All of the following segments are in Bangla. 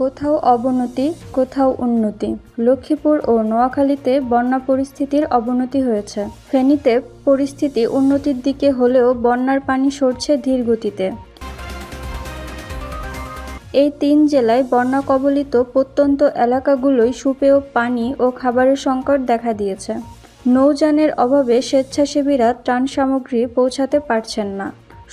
কোথাও অবনতি, কোথাও উন্নতি। লক্ষ্মীপুর ও নোয়াখালীতে বন্যা পরিস্থিতির অবনতি হয়েছে। ফেনীতে পরিস্থিতি উন্নতির দিকে হলেও বন্যার পানি সরছে ধীর গতিতে। এই তিন জেলায় বন্যা কবলিত প্রত্যন্ত এলাকাগুলোয় সুপেয় পানি ও খাবারের সংকট দেখা দিয়েছে। নৌযানের অভাবে স্বেচ্ছাসেবীরা ত্রাণ সামগ্রী পৌঁছাতে পারছেন না।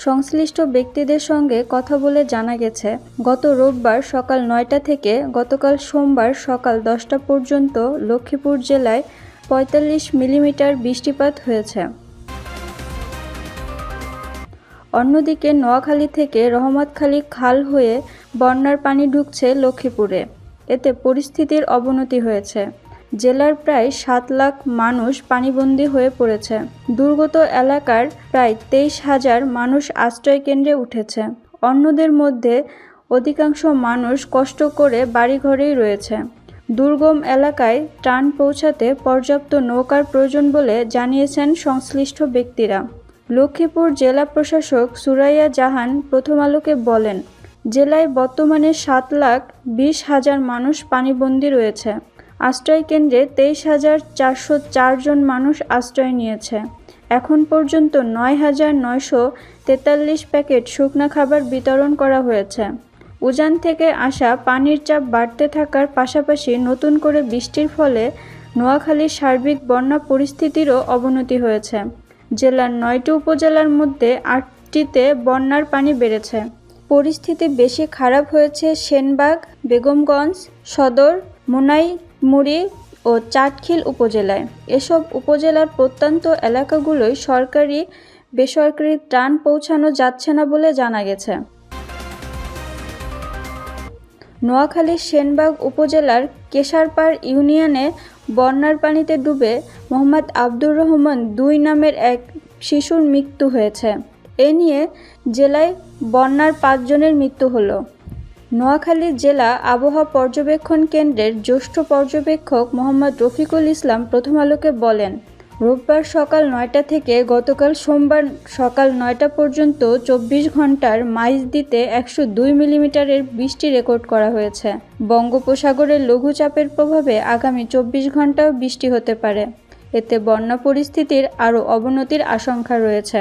সংশ্লিষ্ট ব্যক্তিদের সঙ্গে কথা বলে জানা গেছে, গত রোববার সকাল নয়টা থেকে গতকাল সোমবার সকাল দশটা পর্যন্ত লক্ষ্মীপুর জেলায় পঁয়তাল্লিশ মিলিমিটার বৃষ্টিপাত হয়েছে। অন্যদিকে নোয়াখালী থেকে রহমতখালী খাল হয়ে বন্যার পানি ঢুকছে লক্ষ্মীপুরে। এতে পরিস্থিতির অবনতি হয়েছে। জেলার প্রায় সাত লাখ মানুষ পানিবন্দী হয়ে পড়েছে। দুর্গত এলাকার প্রায় তেইশ হাজার মানুষ আশ্রয়কেন্দ্রে উঠেছে। অন্যদের মধ্যে অধিকাংশ মানুষ কষ্ট করে বাড়িঘরেই রয়েছে। দুর্গম এলাকায় ত্রাণ পৌঁছাতে পর্যাপ্ত নৌকার প্রয়োজন বলে জানিয়েছেন সংশ্লিষ্ট ব্যক্তিরা। লক্ষ্মীপুর জেলা প্রশাসক সুরাইয়া জাহান প্রথম আলোকে বলেন, জেলায় বর্তমানে সাত লাখ বিশ হাজার মানুষ পানিবন্দী রয়েছে। আশ্রয় কেন্দ্রে তেইশ হাজার চারশো চারজন মানুষ আশ্রয় নিয়েছে। এখন পর্যন্ত নয় হাজার নয়শো তেতাল্লিশ প্যাকেট শুকনা খাবার বিতরণ করা হয়েছে। উজান থেকে আসা পানির চাপ বাড়তে থাকার পাশাপাশি নতুন করে বৃষ্টির ফলে নোয়াখালীর সার্বিক বন্যা পরিস্থিতিরও অবনতি হয়েছে। জেলার নয়টি উপজেলার মধ্যে আটটিতে বন্যার পানি বেড়েছে। পরিস্থিতি বেশি খারাপ হয়েছে সেনবাগ, বেগমগঞ্জ, সদর মুনাইমুড়ি ও চাটখিল উপজেলায়। এসব উপজেলার প্রত্যন্ত এলাকাগুলোয় সরকারি, বেসরকারি ত্রাণ পৌঁছানো যাচ্ছে না বলে জানা গেছে। নোয়াখালীর সেনবাগ উপজেলার কেশারপাড় ইউনিয়নে বন্যার পানিতে ডুবে মোহাম্মদ আব্দুর রহমান দুই নামের এক শিশুর মৃত্যু হয়েছে। এ নিয়ে জেলায় বন্যার পাঁচজনের মৃত্যু হলো। নোয়াখালী জেলা আবহাওয়া পর্যবেক্ষণ কেন্দ্রের জ্যেষ্ঠ পর্যবেক্ষক মোহাম্মদ রফিকুল ইসলাম প্রথম আলোকে বলেন, রোববার সকাল নয়টা থেকে গতকাল সোমবার সকাল নয়টা পর্যন্ত চব্বিশ ঘণ্টার মাইজ দিতে একশো দুই মিলিমিটারের বৃষ্টি রেকর্ড করা হয়েছে। বঙ্গোপসাগরের লঘুচাপের প্রভাবে আগামী চব্বিশ ঘন্টাও বৃষ্টি হতে পারে। এতে বন্যা পরিস্থিতির আরও অবনতির আশঙ্কা রয়েছে।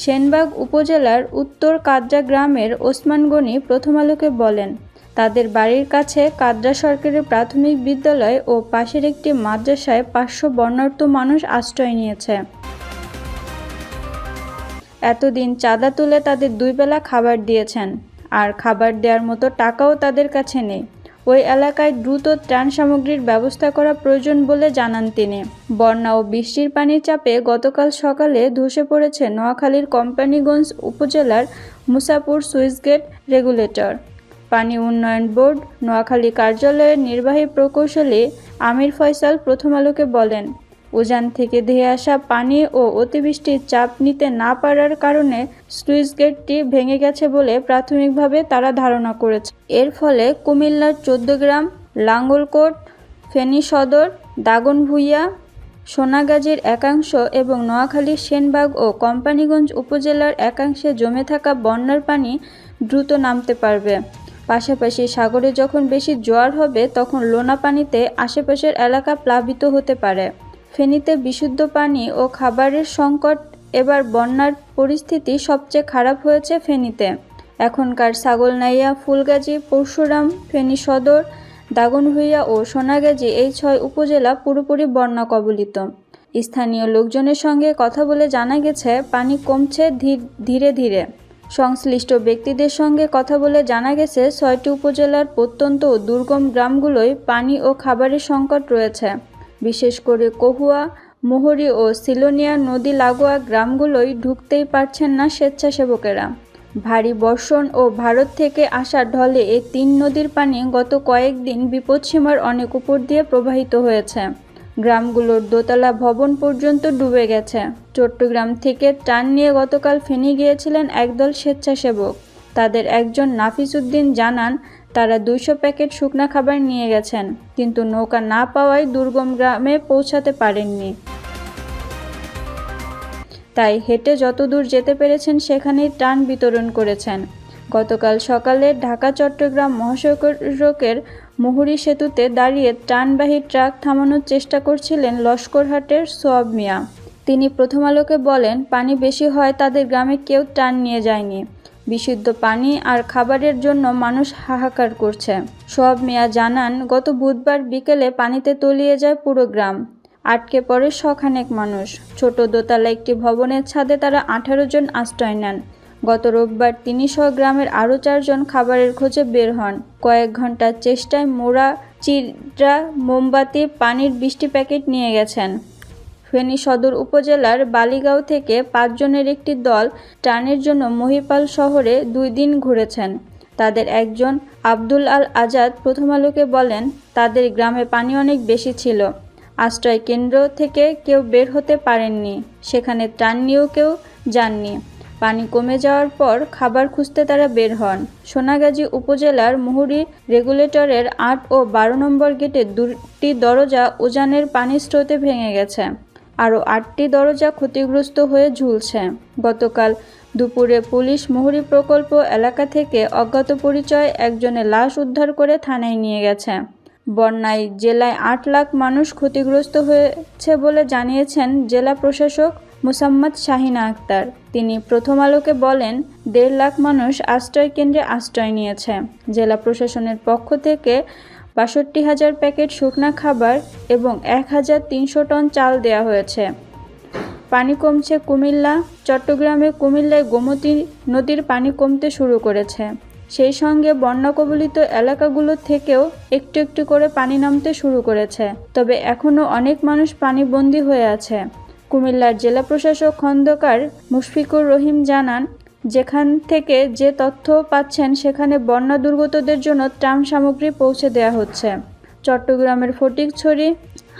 সেনবাগ উপজেলার উত্তর কাদ্রা গ্রামের ওসমান গনি প্রথম আলোকে বলেন, তাদের বাড়ির কাছে কাদ্রা সরকারি প্রাথমিক বিদ্যালয় ও পাশের একটি মাদ্রাসায় পাঁচশো বর্ণাঢ্য মানুষ আশ্রয় নিয়েছে। এতদিন চাঁদা তুলে তাদের দুই বেলা খাবার দিয়েছেন, আর খাবার দেওয়ার মতো টাকাও তাদের কাছে নেই। ওই এলাকায় দ্রুত ত্রাণ সামগ্রীর ব্যবস্থা করা প্রয়োজন বলে জানান তিনি। বন্যা ও বৃষ্টির পানির চাপে গতকাল সকালে ধসে পড়েছে নোয়াখালীর কোম্পানিগঞ্জ উপজেলার মুসাপুর সুইচগেট রেগুলেটর। পানি উন্নয়ন বোর্ড, নোয়াখালী কার্যালয়ের নির্বাহী প্রকৌশলী আমির ফয়সাল প্রথম আলোকে বলেন উজান থেকে ধেয়ে আসা পানি ও অতিবৃষ্টির চাপ নিতে না পারার কারণে স্লুইস গেটটি ভেঙে গেছে বলে প্রাথমিকভাবে তারা ধারণা করেছে। এর ফলে কুমিল্লার চোদ্দগ্রাম লাঙ্গলকোট, ফেনী সদর, দাগনভূঞা, সোনাগাজীর একাংশ এবং নোয়াখালীর সেনবাগ ও কোম্পানিগঞ্জ উপজেলার একাংশে জমে থাকা বন্যার পানি দ্রুত নামতে পারবে। পাশাপাশি সাগরে যখন বেশি জোয়ার হবে, তখন লোনা পানিতে আশেপাশের এলাকা প্লাবিত হতে পারে। ফেনীতে বিশুদ্ধ পানি ও খাবারের সংকট, এবার বন্যার পরিস্থিতি সবচেয়ে খারাপ হয়েছে ফেনীতে। এখনকার ছাগলনাইয়া, ফুলগাজী, পরশুরাম, ফেনী সদর, দাগনভূঞা ও সোনাগাজী এই ছয় উপজেলা পুরোপুরি বন্যা কবলিত। স্থানীয় লোকজনের সঙ্গে কথা বলে জানা গেছে, পানি কমছে ধীরে ধীরে সংশ্লিষ্ট ব্যক্তিদের সঙ্গে কথা বলে জানা গেছে, ছয়টি উপজেলার প্রত্যন্ত দুর্গম গ্রামগুলোয় পানি ও খাবারের সংকট রয়েছে। বিশেষ করে কহুয়া, মোহরি ও সিলোনিয়া নদী লাগোয়া গ্রামগুলোয় ঢুকতেই পারছেন না স্বেচ্ছাসেবকেরা। ভারী বর্ষণ ও ভারত থেকে আসা ঢলে এই তিন নদীর পানি গত কয়েকদিন বিপদসীমার অনেক উপর দিয়ে প্রবাহিত হয়েছে। গ্রামগুলোর দোতলা ভবন পর্যন্ত ডুবে গেছে। চট্টগ্রাম থেকে টান নিয়ে গতকাল ফেনি গিয়েছিলেন একদল স্বেচ্ছাসেবক। তাদের একজন নাফিস উদ্দিন জানান তারা দুইশো প্যাকেট শুকনা খাবার নিয়ে গেছেন, কিন্তু নৌকা না পাওয়ায় দুর্গম গ্রামে পৌঁছাতে পারেননি। তাই হেঁটে যতদূর যেতে পেরেছেন সেখানেই ত্রাণ বিতরণ করেছেন। গতকাল সকালে ঢাকা, চট্টগ্রাম মহাসড়কের মুহুরী সেতুতে দাঁড়িয়ে ট্রানবাহী ট্রাক থামানোর চেষ্টা করছিলেন লস্করহাটের সোয়াব মিয়া। তিনি প্রথম আলোকে বলেন, পানি বেশি হয়, তাদের গ্রামে কেউ ত্রাণ নিয়ে যায়নি। বিশুদ্ধ পানি আর খাবারের জন্য মানুষ হাহাকার করছে। সোয়াব মিয়া জানান, গত বুধবার বিকেলে পানিতে তলিয়ে যায় পুরো গ্রাম। আটকে পড়ে শখানেক মানুষ। ছোট দোতলা একটি ভবনের ছাদে তারা আঠারো জন আশ্রয় নেন। গত রোববার তিনি সহ গ্রামের আরও চারজন খাবারের খোঁজে বের হন। কয়েক ঘণ্টার চেষ্টায় মোড়া চিত্রা মোমবাতি, পানির বৃষ্টি প্যাকেট নিয়ে গেছেন। ফেনী সদর উপজেলার বালিগাঁও থেকে পাঁচজনের একটি দল ত্রাণের জন্য মহিপাল শহরে দুই দিন ঘুরেছেন। তাদের একজন আব্দুল আল আজাদ প্রথম আলোকে বলেন, তাদের গ্রামে পানি অনেক বেশি ছিল। আশ্রয় কেন্দ্র থেকে কেউ বের হতে পারেননি। সেখানে ত্রাণ নিয়েও কেউ যাননি। পানি কমে যাওয়ার পর খাবার খুঁজতে তারা বের হন। সোনাগাজী উপজেলার মুহুরি রেগুলেটরের আট ও বারো নম্বর গেটে দুটি দরজা উজানের পানির স্রোতে ভেঙে গেছে। আরও আটটি দরজা ক্ষতিগ্রস্ত হয়ে ঝুলছে। গতকাল দুপুরে পুলিশ মুহুরী প্রকল্প এলাকা থেকে অজ্ঞাত পরিচয় একজনের লাশ উদ্ধার করে থানায় নিয়ে গেছে। বন্যায় জেলায় আট লাখ মানুষ ক্ষতিগ্রস্ত হয়েছে বলে জানিয়েছেন জেলা প্রশাসক মুসাম্মদ শাহিনা আক্তার। তিনি প্রথম আলোকে বলেন, দেড় লাখ মানুষ আশ্রয় কেন্দ্রে আশ্রয় নিয়েছে। জেলা প্রশাসনের পক্ষ থেকে বাষট্টি হাজার প্যাকেট শুকনা খাবার এবং এক হাজার তিনশো টন চাল দেওয়া হয়েছে। পানি কমছে কুমিল্লা, চট্টগ্রামে কুমিল্লায় গোমতী নদীর পানি কমতে শুরু করেছে। সেই সঙ্গে বন্যা কবলিত এলাকাগুলো থেকেও একটু একটু করে পানি নামতে শুরু করেছে। তবে এখনও অনেক মানুষ পানিবন্দী হয়ে আছে। কুমিল্লার জেলা প্রশাসক খন্দকার মুশফিকুর রহিম জানান যেখান থেকে যে তথ্য পাচ্ছেন, সেখানে বন্যা দুর্গতদের জন্য ত্রাণ সামগ্রী পৌঁছে দেওয়া হচ্ছে। চট্টগ্রামের ফটিকছড়ি,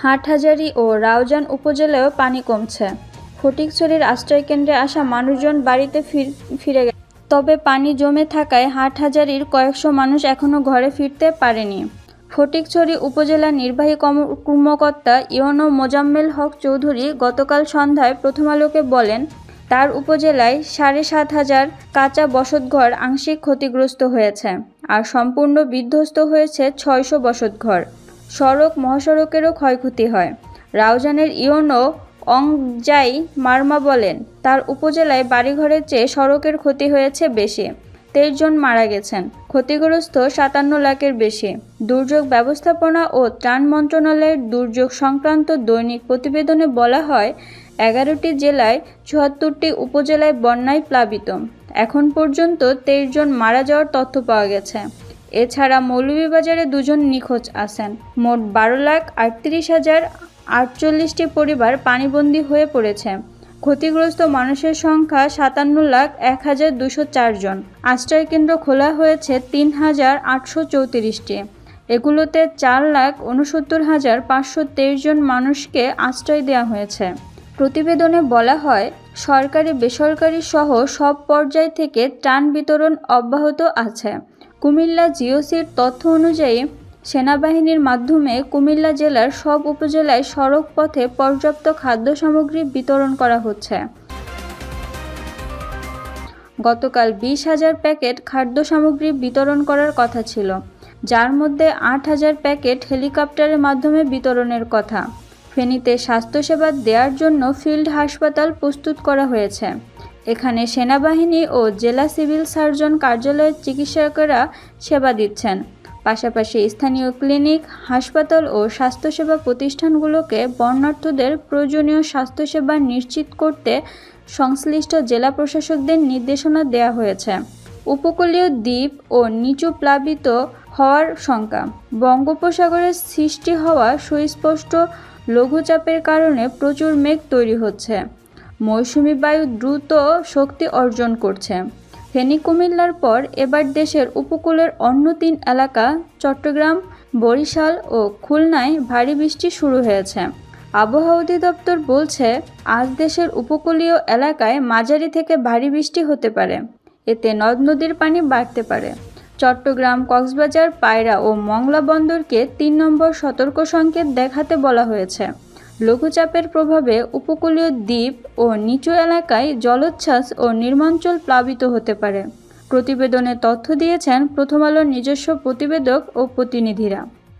হাটহাজারি ও রাউজান উপজেলায়ও পানি কমছে। ফটিকছড়ির আশ্রয়কেন্দ্রে আসা মানুষজন বাড়িতে ফিরে গেছে। তবে পানি জমে থাকায় হাটহাজারির কয়েকশো মানুষ এখনও ঘরে ফিরতে পারেনি। ফটিকছড়ি উপজেলা নির্বাহী কর্মকর্তা ইয়নো মোজাম্মেল হক চৌধুরী গতকাল সন্ধ্যায় প্রথম আলোকে বলেন তার উপজেলায় সাড়ে সাত হাজার কাঁচা বসতঘর আংশিক ক্ষতিগ্রস্ত হয়েছে আর সম্পূর্ণ বিধ্বস্ত হয়েছে ছয়শো বসতঘর। সড়ক মহাসড়কেরও ক্ষয়ক্ষতি হয়। রাউজানের ইওনো অংজাই মার্মা বলেন, তার উপজেলায় বাড়িঘরের চেয়ে সড়কের ক্ষতি হয়েছে বেশি। তেইশ জন মারা গেছেন, ক্ষতিগ্রস্ত সাতান্ন লাখের বেশি। দুর্যোগ ব্যবস্থাপনা ও ত্রাণ মন্ত্রণালয়ের দুর্যোগ সংক্রান্ত দৈনিক প্রতিবেদনে বলা হয় এগারোটি জেলায় চুয়াত্তরটি উপজেলায় বন্যায় প্লাবিত। এখন পর্যন্ত তেইশ জন মারা যাওয়ার তথ্য পাওয়া গেছে। এছাড়া মৌলভীবাজারে দুজন নিখোঁজ আছেন। মোট বারো লাখ আটত্রিশ হাজার আটচল্লিশটি পরিবার পানিবন্দী হয়ে পড়েছে। ক্ষতিগ্রস্ত মানুষের সংখ্যা সাতান্ন লাখ এক হাজার দুশো চারজন আশ্রয়কেন্দ্র খোলা হয়েছে তিন হাজার আটশো চৌত্রিশটি। এগুলোতে চার লাখ উনসত্তর হাজার পাঁচশো তেইশ জন মানুষকে আশ্রয় দেওয়া হয়েছে। প্রতিবেদনে বলা হয়, সরকারি, বেসরকারি সহ সব পর্যায় থেকে ত্রাণ বিতরণ অব্যাহত আছে। কুমিল্লা জিওসির তথ্য অনুযায়ী, সেনাবাহিনীর মাধ্যমে কুমিল্লা জেলার সব উপজেলায় সড়ক পথে পর্যাপ্ত খাদ্য সামগ্রী বিতরণ করা হচ্ছে। গতকাল বিশ হাজার প্যাকেট খাদ্য সামগ্রী বিতরণ করার কথা ছিল, যার মধ্যে আট হাজার প্যাকেট হেলিকপ্টারের মাধ্যমে বিতরণের কথা। ফেনীতে স্বাস্থ্যসেবা দেওয়ার জন্য ফিল্ড হাসপাতাল প্রস্তুত করা হয়েছে। এখানে সেনাবাহিনী ও জেলা সিভিল সার্জন কার্যালয়ের চিকিৎসকেরা সেবা দিচ্ছেন। পাশাপাশি স্থানীয় ক্লিনিক, হাসপাতাল ও স্বাস্থ্যসেবা প্রতিষ্ঠানগুলোকে বর্ণার্থদের প্রয়োজনীয় স্বাস্থ্যসেবা নিশ্চিত করতে সংশ্লিষ্ট জেলা প্রশাসকদের নির্দেশনা দেওয়া হয়েছে। উপকূলীয় দ্বীপ ও নিচু প্লাবিত হওয়ার শঙ্কা। বঙ্গোপসাগরের সৃষ্টি হওয়া সুস্পষ্ট লঘুচাপের কারণে প্রচুর মেঘ তৈরি হচ্ছে। মৌসুমি বায়ু দ্রুত শক্তি অর্জন করছে। ফেনী কুমিল্লার পর এবার দেশের উপকূলের অন্য তিন এলাকা, চট্টগ্রাম, বরিশাল ও খুলনায় ভারী বৃষ্টি শুরু হয়েছে। আবহাওয়া অধিদপ্তর বলছে, আজ দেশের উপকূলীয় এলাকায় মাঝারি থেকে ভারী বৃষ্টি হতে পারে। এতে নদ নদীর পানি বাড়তে পারে। চট্টগ্রাম, কক্সবাজার, পায়রা ও মংলা বন্দরকে তিন নম্বর সতর্ক সংকেত দেখাতে বলা হয়েছে। লঘুচাপের প্রভাবে উপকূলীয় দ্বীপ ও নিচু এলাকায় জলোচ্ছ্বাস ও নির্মাঞ্চল প্লাবিত হতে পারে। প্রতিবেদনে তথ্য দিয়েছেন প্রথম আলোর নিজস্ব প্রতিবেদক ও প্রতিনিধিরা।